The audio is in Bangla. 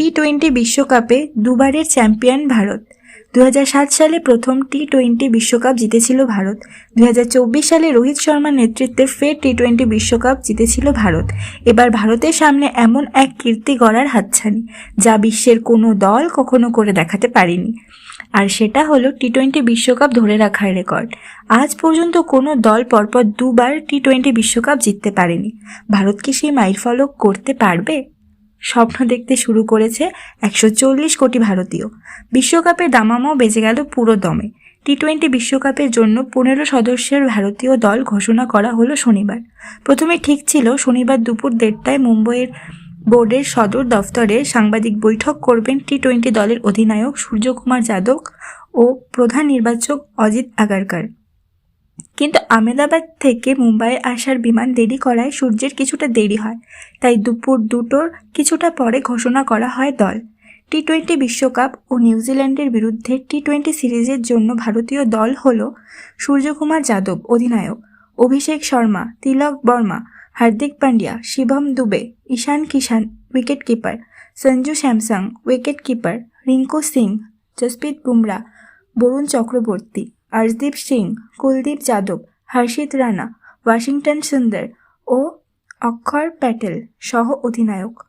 টি টোয়েন্টি বিশ্বকাপে দুবারের চ্যাম্পিয়ন ভারত। দুই হাজার সাত সালে প্রথম টি টোয়েন্টি বিশ্বকাপ জিতেছিল ভারত। দুই হাজার চব্বিশ সালে রোহিত শর্মার নেতৃত্বে ফের টি টোয়েন্টি বিশ্বকাপ জিতেছিল ভারত। এবার ভারতের সামনে এমন এক কীর্তি গড়ার হাতছানি, যা বিশ্বের কোনো দল কখনো করে দেখাতে পারেনি। আর সেটা হলো টি টোয়েন্টি বিশ্বকাপ ধরে রাখার রেকর্ড। আজ পর্যন্ত কোনো দল পরপর দুবার টি টোয়েন্টি বিশ্বকাপ জিততে পারেনি। ভারত কি সেই মাইলফলক করতে পারবে? স্বপ্ন দেখতে শুরু করেছে একশো চল্লিশ কোটি ভারতীয়। বিশ্বকাপের দামামাও বেজে গেল পুরো দমে। টি টোয়েন্টি বিশ্বকাপের জন্য পনেরো সদস্যের ভারতীয় দল ঘোষণা করা হলো শনিবার। প্রথমে ঠিক ছিল শনিবার দুপুর দেড়টায় মুম্বইয়ের বোর্ডের সদর দফতরে সাংবাদিক বৈঠক করবেন টি টোয়েন্টি দলের অধিনায়ক সূর্যকুমার যাদব ও প্রধান নির্বাচক অজিত আগারকার। কিন্তু আমেদাবাদ থেকে মুম্বাইয়ে আসার বিমান দেরি করায় সূর্যের কিছুটা দেরি হয়। তাই দুপুর দুটোর কিছুটা পরে ঘোষণা করা হয় দল। টি টোয়েন্টি বিশ্বকাপ ও নিউজিল্যান্ডের বিরুদ্ধে টি টোয়েন্টি সিরিজের জন্য ভারতীয় দল হল সূর্যকুমার যাদব, অধিনায়ক, Abhishek Sharma, Tilak Varma, Hardik Pandya, Shivam Dube, Ishan Kishan wicket keeper Sanju Samson wicket keeper Rinku Singh, Jasprit Bumrah, Varun Chakravarthy. Arshdeep Singh Kuldeep Yadav Harshit Rana Washington Sundar ও অক্ষর প্যাটেল সহ অধিনায়ক।